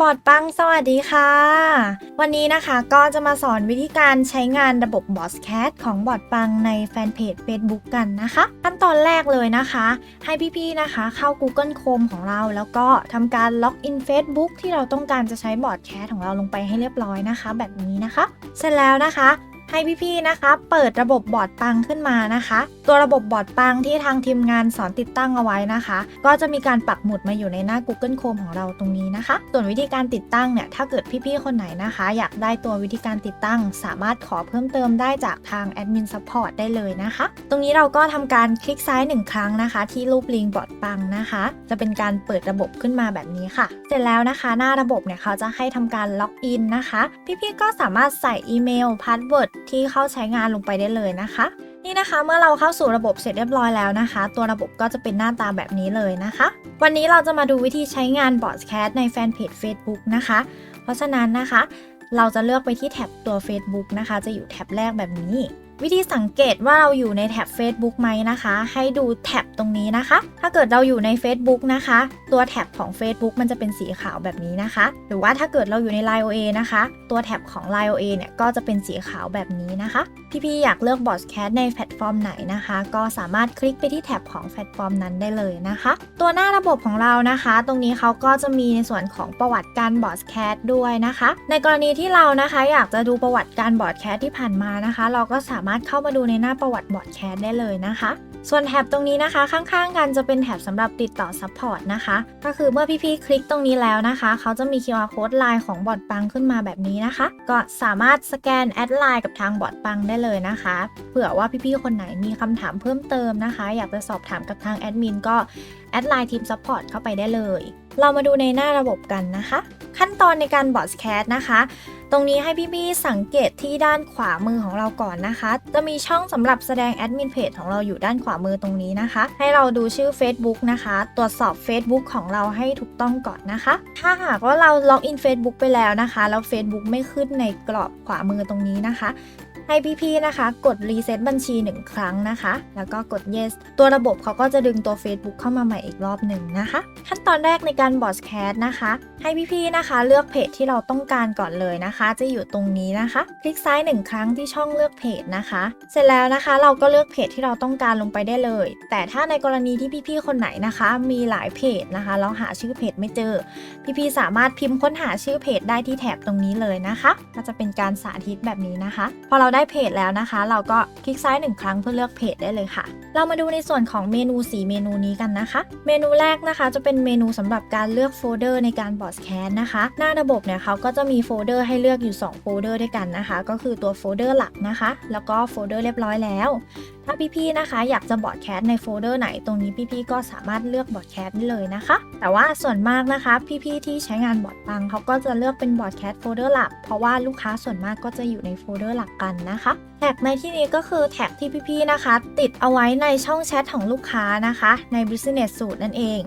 บอร์ดปังสวัสดีค่ะ วันนี้นะคะก็จะมาสอนวิธีการใช้งานระบบบอสแคทของบอร์ดปังในแฟนเพจ Facebook กันนะคะ ขั้นตอนแรกเลยนะคะ ให้พี่ๆนะคะเข้า Google Chrome ของเรา แล้วก็ทำการล็อกอิน Facebook ที่เราต้องการจะใช้บอร์ดแคสของเราลงไปให้เรียบร้อยนะคะ แบบนี้นะคะ เสร็จแล้วนะคะ ให้พี่ๆนะคะ เปิดระบบบอร์ดปังขึ้นมานะคะ ตัวระบบบอร์ดปังที่ทางทีมงานสอนติดตั้งเอาไว้นะคะ ก็จะมีการปักหมุดมาอยู่ในหน้า Google Chrome ของเราตรงนี้นะคะ ส่วนวิธีการติดตั้งเนี่ยถ้าเกิดพี่ๆคนไหนนะคะ อยากได้ตัววิธีการติดตั้ง สามารถขอเพิ่มเติมได้จากทาง Admin Support ได้เลยนะคะ ตรงนี้เราก็ทำการคลิกซ้ายหนึ่งครั้งนะคะ ที่รูปลิงก์บอร์ดปังนะคะ จะเป็นการเปิดระบบขึ้นมาแบบนี้ค่ะ เสร็จแล้วนะคะ หน้าระบบเนี่ยเขาจะให้ทำการล็อกอินนะคะ พี่ๆก็สามารถใส่อีเมลพาสเวิร์ดที่เข้าใช้งานลงไปได้เลยนะคะ นี่นะคะเมื่อเราเข้าสู่ระบบเสร็จเรียบร้อยแล้วนะคะ ตัวระบบก็จะเป็นหน้าตาแบบนี้เลยนะคะ วันนี้เราจะมาดูวิธีใช้งานบอร์ดแคสในแฟนเพจ Facebook นะคะ เพราะฉะนั้นนะคะ เราจะเลือกไปที่แท็บตัว Facebook นะคะ จะอยู่แท็บแรกแบบนี้ วิธีสังเกตว่าเราอยู่ในแท็บ Facebook ไหมนะคะ ให้ดูแท็บตรงนี้นะคะ ถ้าเกิดเราอยู่ใน Facebook นะคะ ตัวแท็บของ Facebook มันจะเป็นสีขาวแบบนี้นะคะ หรือว่าถ้าเกิดเราอยู่ใน Line OA นะคะ ตัวแท็บของ Line OA เนี่ยก็จะเป็นสีขาวแบบนี้นะคะ พี่ๆอยากเลือกบอสแคสในแพลตฟอร์มไหนนะคะ ก็สามารถคลิกไปที่แท็บของแพลตฟอร์มนั้นได้เลยนะคะ ตัวหน้าระบบของเรานะคะ ตรงนี้เขาก็จะมีในส่วนของประวัติการบอสแคสด้วยนะคะ ในกรณีที่เรานะคะ อยากจะดูประวัติการบอสแคสที่ผ่านมานะคะ เราก็สามารถเข้ามาดูในหน้าประวัติบอสแคสได้เลยนะคะ ส่วนแท็บตรงนี้นะคะ ข้างๆ กันจะเป็นแท็บสำหรับติดต่อซัพพอร์ตนะคะ ก็คือเมื่อพี่ๆคลิกตรงนี้แล้วนะคะ เขาจะมี QR code ไลน์ของบอร์ดปังขึ้นมาแบบนี้นะคะ ก็สามารถสแกนแอดไลน์กับทางบอร์ดปังได้เลยนะคะ เผื่อว่าพี่ๆคนไหนมีคำถามเพิ่มเติมนะคะ อยากจะสอบถามกับทางแอดมินก็แอดไลน์ทีมซัพพอร์ตเข้าไปได้เลย เรามาดูในหน้าระบบกันนะคะ ขั้นตอนในการบอร์ดแคสนะคะ ตรงนี้ให้พี่ๆสังเกตที่ด้านขวามือของเราก่อนนะคะ จะมีช่องสำหรับแสดงแอดมินเพจของเราอยู่ด้านขวามือตรงนี้นะคะ ให้เราดูชื่อ Facebook นะคะ ตรวจสอบ Facebook ของเราให้ถูกต้องก่อนนะคะ ถ้าหากว่าเราล็อกอิน Facebook ไปแล้วนะคะ แล้ว Facebook ไม่ขึ้นในกรอบขวามือตรงนี้นะคะ ให้พี่ๆนะคะ กดรีเซ็ตบัญชี 1 ครั้งนะคะ แล้วก็กด yes ตัวระบบเขาก็จะดึงตัว Facebook เข้ามาใหม่อีกรอบหนึ่งนะคะ ขั้นตอนแรกในการบอสแคสนะคะ ให้พี่ๆนะคะ เลือกเพจที่เราต้องการก่อนเลยนะคะ จะอยู่ตรงนี้นะคะ คลิกซ้าย 1 ครั้งที่ช่องเลือกเพจนะคะ เสร็จแล้วนะคะ เราก็เลือกเพจที่เราต้องการลงไปได้เลย แต่ถ้าในกรณีที่พี่ๆคนไหนนะคะ มีหลายเพจนะคะแล้วหาชื่อเพจไม่เจอ พี่ๆสามารถพิมพ์ค้นหาชื่อเพจได้ที่แถบตรงนี้เลยนะคะ ก็จะเป็นการสาธิตแบบนี้นะคะ พอเราได้ได้เพจแล้วนะคะ เราก็คลิกซ้ายหนึ่งครั้งเพื่อเลือกเพจได้เลยค่ะ เรามาดูในส่วนของเมนูสีเมนูนี้กันนะคะ เมนูแรกนะคะ จะเป็นเมนูสำหรับการเลือกโฟลเดอร์ในการบอสแคนนะคะ หน้าระบบเนี่ยเขาก็จะมีโฟลเดอร์ให้เลือกอยู่ 2 โฟลเดอร์ด้วยกันนะคะ ก็คือตัวโฟลเดอร์หลักนะคะ แล้วก็โฟลเดอร์เรียบร้อยแล้ว ถ้าพี่ๆนะคะ อยากจะบอร์ดแคสในโฟลเดอร์ไหนตรงนี้พี่ๆก็สามารถเลือกบอร์ดแคสได้เลยนะคะ แต่ว่าส่วนมากนะคะ พี่ๆที่ใช้งานบอร์ดปังเขาก็จะเลือกเป็นบอร์ดแคสโฟลเดอร์หลัก เพราะว่าลูกค้าส่วนมากก็จะอยู่ในโฟลเดอร์หลักกันนะคะแท็กในที่นี้ก็คือแท็กที่พี่ๆนะคะ ติดเอาไว้ในช่องแชทของลูกค้านะคะ ใน Business Suite นั่นเอง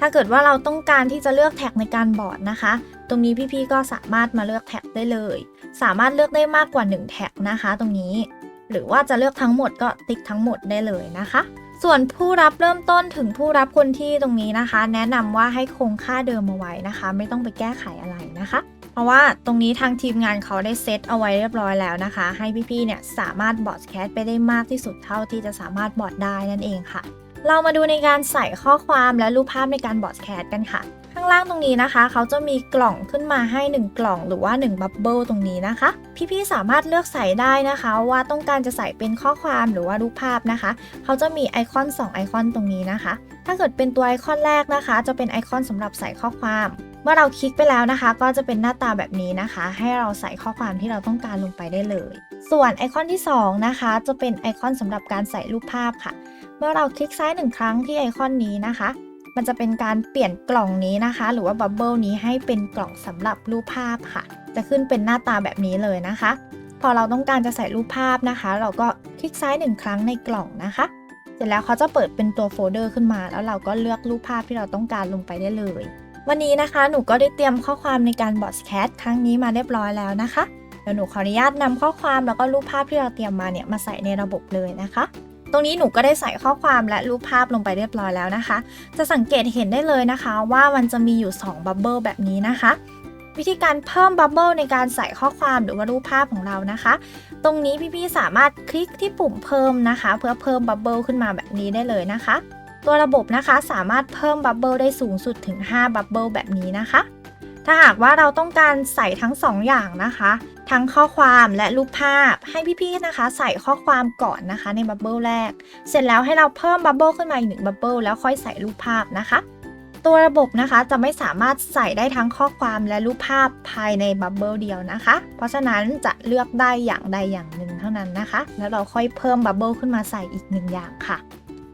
ถ้าเกิดว่าเราต้องการที่จะเลือกแท็กในการบอร์ดนะคะตรงนี้พี่ๆก็สามารถมาเลือกแท็กได้เลย สามารถเลือกได้มากกว่า 1 แท็กนะคะ ตรงนี้ หรือว่าจะเลือกทั้งหมดก็ติ๊กทั้งหมดได้เลยนะคะ ส่วนผู้รับเริ่มต้นถึงผู้รับคนที่ตรงนี้นะคะ แนะนำว่าให้คงค่าเดิมเอาไว้นะคะ ไม่ต้องไปแก้ไขอะไรนะคะ เพราะว่าตรงนี้ทางทีมงานเขาได้เซตเอาไว้เรียบร้อยแล้วนะคะ ให้พี่ๆเนี่ยสามารถบอดแคสไปได้มากที่สุดเท่าที่จะสามารถบอดได้นั่นเองค่ะ เรามาดูในการใส่ข้อความและรูปภาพในการบอดแคสกันค่ะ ข้างล่างตรงนี้นะคะ เขาจะมีกล่องขึ้นมาให้ 1 กล่องหรือว่า1บับเบิลตรงนี้นะคะ พี่ๆสามารถเลือกใส่ได้นะคะ ว่าต้องการจะใส่เป็นข้อความหรือว่ารูปภาพนะคะ เขาจะมีไอคอน 2 ไอคอนตรงนี้นะคะ ถ้าเกิดเป็นตัวไอคอนแรกนะคะ จะเป็นไอคอนสำหรับใส่ข้อความเมื่อเราคลิกไปแล้วนะคะ ก็จะเป็นหน้าตาแบบนี้นะคะ ให้เราใส่ข้อความที่เราต้องการลงไปได้เลย ส่วนไอคอนที่ 2 นะคะ จะเป็นไอคอนสำหรับการใส่รูปภาพค่ะ เมื่อเราคลิกซ้ายหนึ่งครั้งที่ไอคอนนี้นะคะ มันจะเป็นการเปลี่ยนกล่องนี้นะคะ หรือว่าบับเบิลนี้ให้เป็นกล่องสำหรับรูปภาพค่ะ จะขึ้นเป็นหน้าตาแบบนี้เลยนะคะ พอเราต้องการจะใส่รูปภาพนะคะ เราก็คลิกซ้ายหนึ่งครั้งในกล่องนะคะ เสร็จแล้วเขาจะเปิดเป็นตัวโฟลเดอร์ขึ้นมา แล้วเราก็เลือกรูปภาพที่เราต้องการลงไปได้เลย วันนี้นะคะ หนูก็ได้เตรียมข้อความในการบอสแคสครั้งนี้มาเรียบร้อยแล้วนะคะเดี๋ยวหนูขออนุญาตนำข้อความแล้วก็รูปภาพที่เราเตรียมมาเนี่ยมาใส่ในระบบเลยนะคะ ตรงนี้หนูก็ได้ใส่ข้อความและรูปภาพลงไปเรียบร้อยแล้วนะคะ จะสังเกตเห็นได้เลยนะคะ ว่ามันจะมีอยู่2บับเบิลแบบนี้นะคะ วิธีการเพิ่มบับเบิลในการใส่ข้อความหรือว่ารูปภาพของเรานะคะ ตรงนี้พี่ๆสามารถคลิกที่ปุ่มเพิ่มนะคะ เพื่อเพิ่มบับเบิลขึ้นมาแบบนี้ได้เลยนะคะ ตัวระบบนะคะสามารถเพิ่มบับเบิลได้สูงสุดถึง5บับเบิลแบบนี้นะคะถ้าหากว่าเราต้องการใส่ทั้ง 2 อย่างนะคะ ทั้งข้อความและรูปภาพให้พี่ๆนะคะ ใส่ข้อความก่อนนะคะในบับเบิลแรก เสร็จแล้วให้เราเพิ่มบับเบิลขึ้นมาอีกหนึ่งบับเบิลแล้วค่อยใส่รูปภาพนะคะ ตัวระบบนะคะจะไม่สามารถใส่ได้ทั้งข้อความและรูปภาพภายในบับเบิลเดียวนะคะ เพราะฉะนั้นจะเลือกได้อย่างใดอย่างหนึ่งเท่านั้นนะคะ แล้วเราค่อยเพิ่มบับเบิลขึ้นมาใส่อีกหนึ่งอย่างค่ะ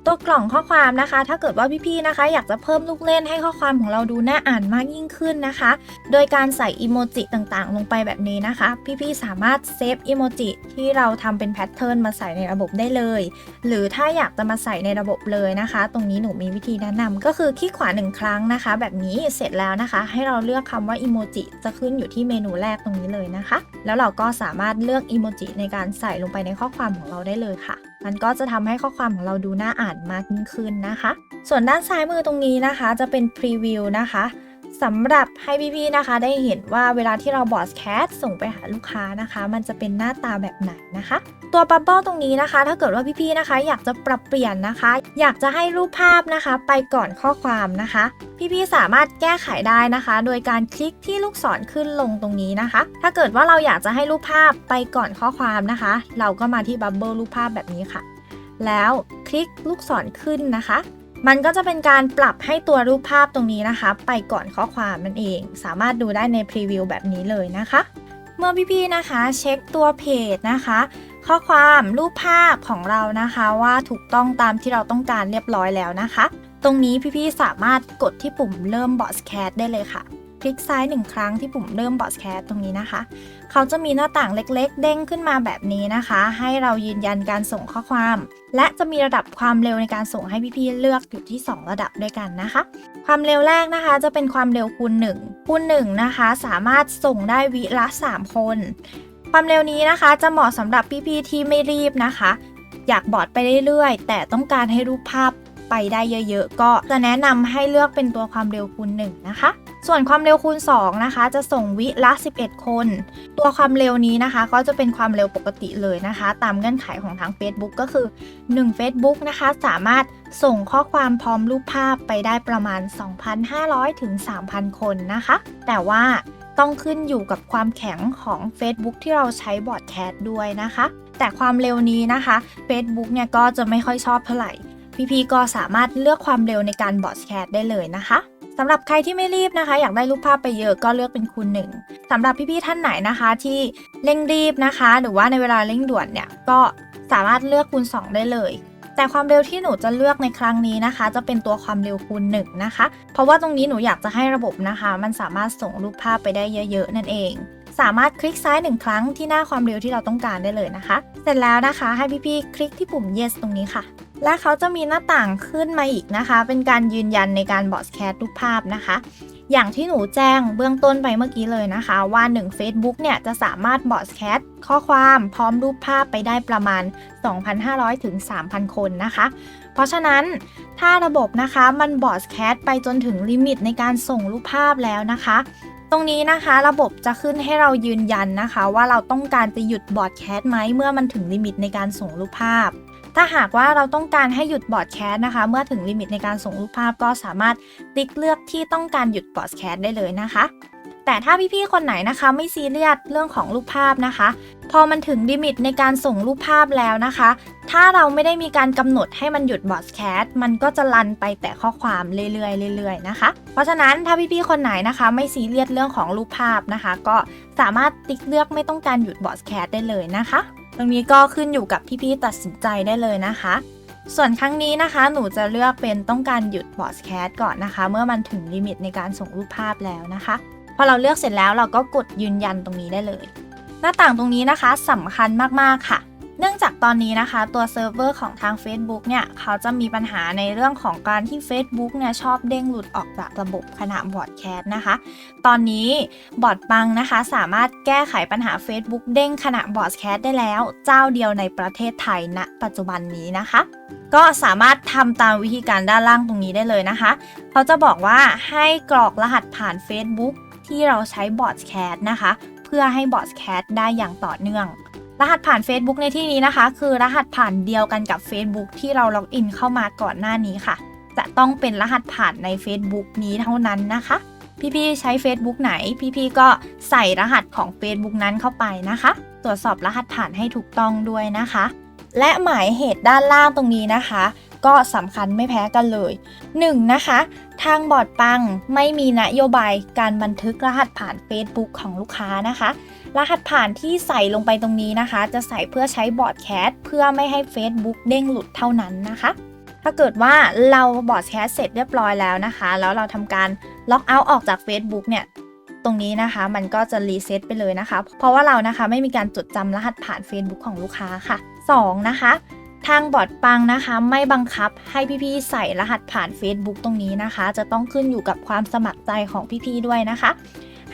ตัวกล่องข้อความนะคะ ถ้าเกิดว่าพี่ๆนะคะ อยากจะเพิ่มลูกเล่นให้ข้อความของเราดูน่าอ่านมากยิ่งขึ้นนะคะ โดยการใส่อิโมจิต่างๆ ลงไปแบบนี้นะคะ พี่ๆสามารถเซฟอิโมจิที่เราทำเป็นแพทเทิร์นมาใส่ในระบบได้เลย หรือถ้าอยากจะมาใส่ในระบบเลยนะคะ ตรงนี้หนูมีวิธีแนะนำก็คือคลิกขวาหนึ่งครั้งนะคะ แบบนี้เสร็จแล้วนะคะ ให้เราเลือกคำว่าอิโมจิจะขึ้นอยู่ที่เมนูแรกตรงนี้เลยนะคะ แล้วเราก็สามารถเลือกอิโมจิในการใส่ลงไปในข้อความของเราได้เลยค่ะ มันก็จะทำให้ข้อความของเราดูน่าอ่านมากยิ่งขึ้นนะคะ ส่วนด้านซ้ายมือตรงนี้นะคะจะเป็นพรีวิวนะคะสำหรับให้พี่ๆนะคะ ได้เห็นว่าเวลาที่เราบอสแคสส่งไปหาลูกค้านะคะ มันจะเป็นหน้าตาแบบไหนนะคะ ตัวบับเบิลตรงนี้นะคะ ถ้าเกิดว่าพี่ๆนะคะ อยากจะปรับเปลี่ยนนะคะ อยากจะให้รูปภาพนะคะ ไปก่อนข้อความนะคะ พี่ๆสามารถแก้ไขได้นะคะ โดยการคลิกที่ลูกศรขึ้นลงตรงนี้นะคะ ถ้าเกิดว่าเราอยากจะให้รูปภาพไปก่อนข้อความนะคะ เราก็มาที่บับเบิลรูปภาพแบบนี้ค่ะ แล้วคลิกลูกศรขึ้นนะคะมันก็จะเป็นการปรับให้ตัวรูปภาพตรงนี้นะคะ ไปก่อนข้อความนั่นเอง สามารถดูได้ในพรีวิวแบบนี้เลยนะคะ เมื่อพี่ๆนะคะ เช็คตัวเพจนะคะ ข้อความรูปภาพของเรานะคะว่าถูกต้องตามที่เราต้องการเรียบร้อยแล้วนะคะ ตรงนี้พี่ๆสามารถกดที่ปุ่มเริ่มบอสแคสได้เลยค่ะ คลิกซ้ายหนึ่งครั้งที่ปุ่มเริ่มบอสแคสตรงนี้นะคะ เขาจะมีหน้าต่างเล็กๆ เด้งขึ้นมาแบบนี้นะคะ ให้เรายืนยันการส่งข้อความ และจะมีระดับความเร็วในการส่งให้พี่ๆเลือกอยู่ที่ 2 ระดับด้วยกันนะคะ ความเร็วแรกนะคะ จะเป็นความเร็วคูณ1คูณ1นะคะ สามารถส่งได้วิละ 3 คน ความเร็วนี้นะคะ จะเหมาะสำหรับพี่ๆที่ไม่รีบนะคะ อยากบอดไปเรื่อยๆ แต่ต้องการให้รูปภาพไปได้เยอะๆ ก็จะแนะนำให้เลือกเป็นตัวความเร็วคูณ1นะคะ ส่วนความเร็วคูณ2นะคะ จะส่งวิละ 11 คน ตัวความเร็วนี้นะคะ ก็จะเป็นความเร็วปกติเลยนะคะ ตามเงื่อนไขของทาง Facebook ก็คือ 1 Facebook นะคะ สามารถส่งข้อความพร้อมรูปภาพไปได้ประมาณ 2,500 ถึง 3,000 คนนะคะ แต่ว่า ต้องขึ้นอยู่กับความแข็งของ Facebook ที่เราใช้บอร์ดแคสด้วยนะคะ แต่ความเร็วนี้นะคะ Facebook เนี่ยก็จะไม่ค่อยชอบเท่าไหร่ พี่ๆก็สามารถเลือกความเร็วในการบอร์ดแคสได้เลยนะคะสำหรับใครที่ไม่รีบนะคะ อยากได้รูปภาพไปเยอะก็เลือกเป็นคูณหนึ่งสำหรับพี่ๆท่านไหนนะคะที่เร่งรีบนะคะ หรือว่าในเวลาเร่งด่วนเนี่ยก็สามารถเลือกคูณ 2 ได้เลย แต่ความเร็วที่หนูจะเลือกในครั้งนี้นะคะ จะเป็นตัวความเร็วคูณ1นะคะ เพราะว่าตรงนี้หนูอยากจะให้ระบบนะคะ มันสามารถส่งรูปภาพไปได้เยอะ ๆ นั่นเอง สามารถคลิกซ้ายหนึ่งครั้งที่หน้าความเร็วที่เราต้องการได้เลยนะคะ เสร็จแล้วนะคะ ให้พี่ๆคลิกที่ปุ่ม yes ตรงนี้ค่ะและเขาจะมีหน้าต่างขึ้นมาอีกนะคะ เป็นการยืนยันในการบอสแคสรูปภาพนะคะ อย่างที่หนูแจ้งเบื้องต้นไปเมื่อกี้เลยนะคะ ว่า 1 Facebook เนี่ยจะสามารถบอสแคสข้อความพร้อมรูปภาพไปได้ประมาณ 2,500 ถึง 3,000 คนนะคะ เพราะฉะนั้นถ้าระบบนะคะมันบอสแคสไปจนถึงลิมิตในการส่งรูปภาพแล้วนะคะ ตรงนี้นะคะระบบจะขึ้นให้เรายืนยันนะคะ ว่าเราต้องการจะหยุดบอดแคสต์ไหมเมื่อมันถึงลิมิตในการส่งรูปภาพ ถ้าหากว่าเราต้องการให้หยุดบอดแคสต์นะคะ เมื่อถึงลิมิตในการส่งรูปภาพก็สามารถติ๊กเลือกที่ต้องการหยุดบอดแคสต์ได้เลยนะคะ แต่ถ้าพี่ๆคนไหนนะคะ ไม่ซีเรียสเรื่องของรูปภาพนะคะ พอมันถึงลิมิตในการส่งรูปภาพแล้วนะคะ ถ้าเราไม่ได้มีการกำหนดให้มันหยุดบอดแคสต์มันก็จะลันไปแต่ข้อความเรื่อยๆเรื่อยๆนะคะ เพราะฉะนั้นถ้าพี่ๆคนไหนนะคะ ไม่ซีเรียสเรื่องของรูปภาพนะคะ ก็สามารถติ๊กเลือกไม่ต้องการหยุดบอดแคสต์ได้เลยนะคะ รงนี้ก็ขึ้นอยู่กับพี่ๆตัดสินใจได้เลยนะคะ ส่วนครั้งนี้นะคะ หนูจะเลือกเป็นต้องการหยุดบอสแคสก่อนนะคะ เมื่อมันถึงลิมิตในการส่งรูปภาพแล้วนะคะ พอเราเลือกเสร็จแล้วเราก็กดยืนยันตรงนี้ได้เลย หน้าต่างตรงนี้นะคะสำคัญมากๆค่ะ เนื่องจากตอนนี้นะคะ ตัวเซิร์ฟเวอร์ของทาง Facebook เนี่ย เขาจะมีปัญหาในเรื่องของการที่ Facebook เนี่ย ชอบเด้งหลุดออกจากระบบขณะบอดแคสต์นะคะ ตอนนี้บอดบังนะคะ สามารถแก้ไขปัญหา Facebook เด้งขณะบอดแคสต์ได้แล้ว เจ้าเดียวในประเทศไทยณปัจจุบันนี้นะคะ ก็สามารถทำตามวิธีการด้านล่างตรงนี้ได้เลยนะคะ เขาจะบอกว่าให้กรอกรหัสผ่าน Facebook ที่เราใช้บอ t แคสต์นะคะ เพื่อให้บอ t แคสต์ได้อย่างต่อเนื่อง รหัสผ่าน Facebook ในที่นี้นะคะ คือรหัสผ่านเดียวกันกับ Facebook ที่เราล็อกอินเข้ามาก่อนหน้านี้ค่ะ จะต้องเป็นรหัสผ่านใน Facebook นี้เท่านั้นนะคะ พี่ๆใช้ Facebook ไหน พี่ๆก็ใส่รหัสของ Facebook นั้นเข้าไปนะคะ ตรวจสอบรหัสผ่านให้ถูกต้องด้วยนะคะ และหมายเหตุด้านล่างตรงนี้นะคะ ก็สำคัญไม่แพ้กันเลย 1. นะคะ ทางบอร์ดปังไม่มีนโยบายการบันทึกรหัสผ่าน Facebook ของลูกค้านะคะ รหัสผ่านที่ใส่ลงไปตรงนี้นะคะ จะใส่เพื่อใช้บอร์ดแคสเพื่อไม่ให้ Facebook เด้งหลุดเท่านั้นนะคะ ถ้าเกิดว่าเราบอร์ดแคสเสร็จเรียบร้อยแล้วนะคะ แล้วเราทำการล็อกเอาท์ออกจาก Facebook เนี่ยตรงนี้นะคะมันก็จะรีเซ็ตไปเลยนะคะ เพราะว่าเรานะคะไม่มีการจดจำรหัสผ่าน Facebook ของลูกค้าค่ะ 2. นะคะ ทางบอร์ดปังนะคะ ไม่บังคับให้พี่ๆใส่รหัสผ่าน Facebook ตรงนี้นะคะ จะต้องขึ้นอยู่กับความสมัครใจของพี่ๆด้วยนะคะ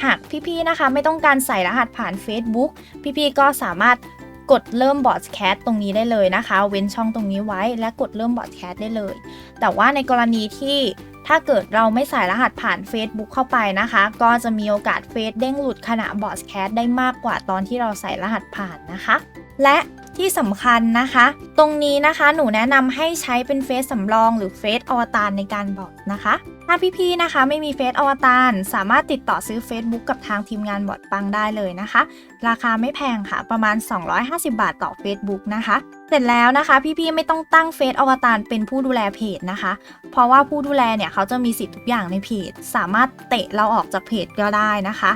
หากพี่ๆนะคะ ไม่ต้องการใส่รหัสผ่าน Facebook พี่ๆก็สามารถกดเริ่มบอร์ดแคสตรงนี้ได้เลยนะคะ เว้นช่องตรงนี้ไว้และกดเริ่มบอร์ดแคสได้เลย แต่ว่าในกรณีที่ถ้าเกิดเราไม่ใส่รหัสผ่าน Facebook เข้าไปนะคะ ก็จะมีโอกาสเฟซเด้งหลุดขณะบอร์ดแคสได้มากกว่าตอนที่เราใส่รหัสผ่านนะคะ และ ที่สำคัญนะคะ ตรงนี้นะคะหนูแนะนำให้ใช้เป็นเฟซสำรองหรือเฟซอวตารในการบอกนะคะถ้าพี่ๆนะคะไม่มีเฟซอวตารสามารถติดต่อซื้อ Facebook กับทางทีมงานบอดปังได้เลยนะคะ ราคาไม่แพงค่ะประมาณ 250 บาทต่อ Facebook นะคะ เสร็จแล้วนะคะ พี่ๆไม่ต้องตั้งเฟซอวตารเป็นผู้ดูแลเพจนะคะ เพราะว่าผู้ดูแลเนี่ยเขาจะมีสิทธิ์ทุกอย่างในเพจ สามารถเตะเราออกจากเพจก็ได้นะคะ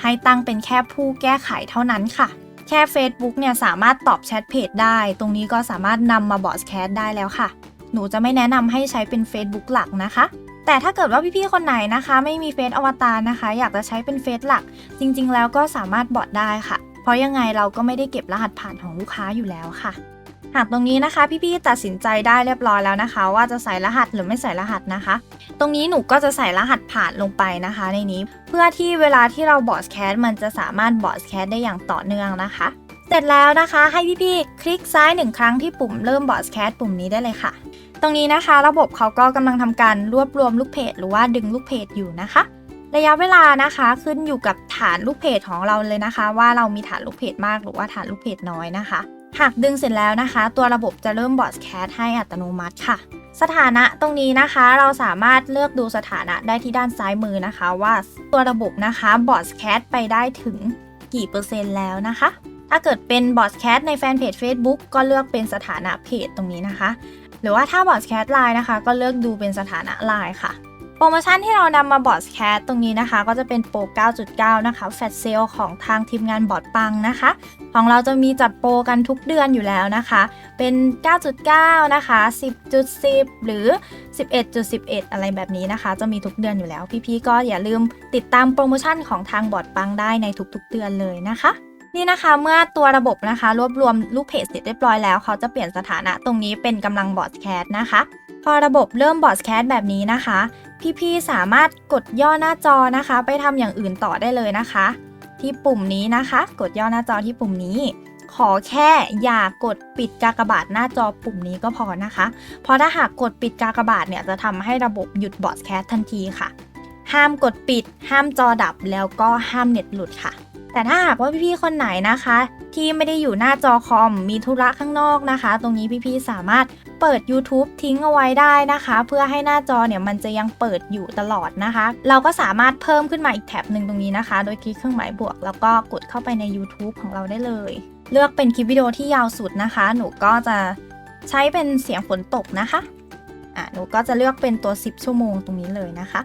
ให้ตั้งเป็นแค่ผู้แก้ไขเท่านั้นค่ะ ค่ Facebook เนี่ยสามารถตอบแชทเพจได้ ตรงนี้ก็สามารถนำมาบอสแคสได้แล้วค่ะ หนูจะไม่แนะนำให้ใช้เป็น Facebook หลักนะคะ แต่ถ้าเกิดว่าพี่ๆคนไหนนะคะ ไม่มีเฟซอวตารนะคะ อยากจะใช้เป็นเฟซหลัก จริงๆ แล้วก็สามารถบอดได้ค่ะ เพราะยังไงเราก็ไม่ได้เก็บรหัสผ่านของลูกค้าอยู่แล้วค่ะ หากตรงนี้นะคะ พี่ๆตัดสินใจได้เรียบร้อยแล้วนะคะ ว่าจะใส่รหัสหรือไม่ใส่รหัสนะคะ ตรงนี้หนูก็จะใส่รหัสผ่านลงไปนะคะ ในนี้เพื่อที่เวลาที่เราบอสแคสมันจะสามารถบอสแคสได้อย่างต่อเนื่องนะคะ เสร็จแล้วนะคะให้พี่ๆคลิกซ้ายหนึ่งครั้งที่ปุ่มเริ่มบอสแคสปุ่มนี้ได้เลยค่ะ ตรงนี้นะคะ ระบบเขาก็กำลังทำการรวบรวมลูกเพจหรือว่าดึงลูกเพจอยู่นะคะระยะเวลานะคะขึ้นอยู่กับฐานลูกเพจของเราเลยนะคะ ว่าเรามีฐานลูกเพจมากหรือว่าฐานลูกเพจน้อยนะคะ หากดึงเสร็จแล้วนะคะ ตัวระบบจะเริ่มบอสแคสให้อัตโนมัติค่ะ สถานะตรงนี้นะคะ เราสามารถเลือกดูสถานะได้ที่ด้านซ้ายมือนะคะ ว่าตัวระบบนะคะบอสแคสไปได้ถึงกี่เปอร์เซ็นต์แล้วนะคะ ถ้าเกิดเป็นบอสแคสในแฟนเพจ Facebook ก็เลือกเป็นสถานะเพจตรงนี้นะคะ หรือว่าถ้าบอสแคสไลน์นะคะ ก็เลือกดูเป็นสถานะไลน์ค่ะ รโมชั่นที่เรานำมาบอสแคสตรงนี้นะคะ ก็จะเป็นโปร 9.9 นะคะแฟตเซลของทางทีมงานบอดปังนะคะ ของเราจะมีจัดโปรกันทุกเดือนอยู่แล้วนะคะ เป็น 9.9 นะคะ 10.10 หรือ 11.11 อะไรแบบนี้นะคะ จะมีทุกเดือนอยู่แล้ว พี่ๆก็อย่าลืมติดตามโปรโมชั่นของทางบอดปังได้ในทุกๆเดือนเลยนะคะนี่นะคะเมื่อตัวระบบนะคะ รวบรวมลูกเพจเสร็จเรียบร้อยแล้ว เขาจะเปลี่ยนสถานะตรงนี้เป็นกำลังบอดแคสนะคะ พอระบบเริ่มบอดแคสแบบนี้นะคะ พี่ๆ สามารถกดย่อหน้าจอนะคะ ไปทำอย่างอื่นต่อได้เลยนะคะ ที่ปุ่มนี้นะคะ กดย่อหน้าจอที่ปุ่มนี้ ขอแค่อย่ากดปิดกากบาทหน้าจอปุ่มนี้ก็พอนะคะ เพราะถ้าหากกดปิดกากบาทเนี่ยจะทำให้ระบบหยุดบอดแคสทันทีค่ะ ห้ามกดปิด ห้ามจอดับแล้วก็ห้ามเน็ตหลุดค่ะแต่ถ้าหากว่าพี่ๆ คนไหนนะคะ ที่ไม่ได้อยู่หน้าจอคอมมีธุระข้างนอกนะคะ ตรงนี้พี่ๆ สามารถ เปิด YouTube ทิ้งเอาไว้ได้นะคะ เพื่อให้หน้าจอเนี่ยมันจะยังเปิดอยู่ตลอดนะคะ เราก็สามารถเพิ่มขึ้นมาอีกแท็บหนึ่งตรงนี้นะคะ โดยคลิกเครื่องหมายบวก แล้วก็กดเข้าไปใน YouTube ของเราได้เลย เลือกเป็นคลิปวิดีโอที่ยาวสุดนะคะ หนูก็จะใช้เป็นเสียงฝนตกนะคะอะหนูก็จะเลือกเป็นตัว 10 ชั่วโมงตรงนี้เลยนะคะ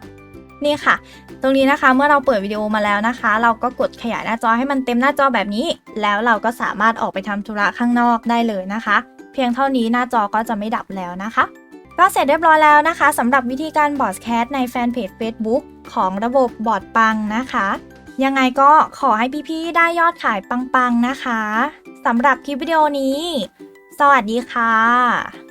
นี่ค่ะ ตรงนี้นะคะเมื่อเราเปิดวิดีโอมาแล้วนะคะ เราก็กดขยายหน้าจอให้มันเต็มหน้าจอแบบนี้ แล้วเราก็สามารถออกไปทำธุระข้างนอกได้เลยนะคะ พียงเท่านี้หน้าจอก็จะไม่ดับแล้วนะคะ ก็เสร็จเรียบร้อยแล้วนะคะสำหรับวิธีการบอดแคสในแฟนเพจ Facebook ของระบบบอดปังนะคะ ยังไงก็ขอให้พี่ๆได้ยอดขายปังๆนะคะสำหรับคลิปวิดีโอนี้ สวัสดีค่ะ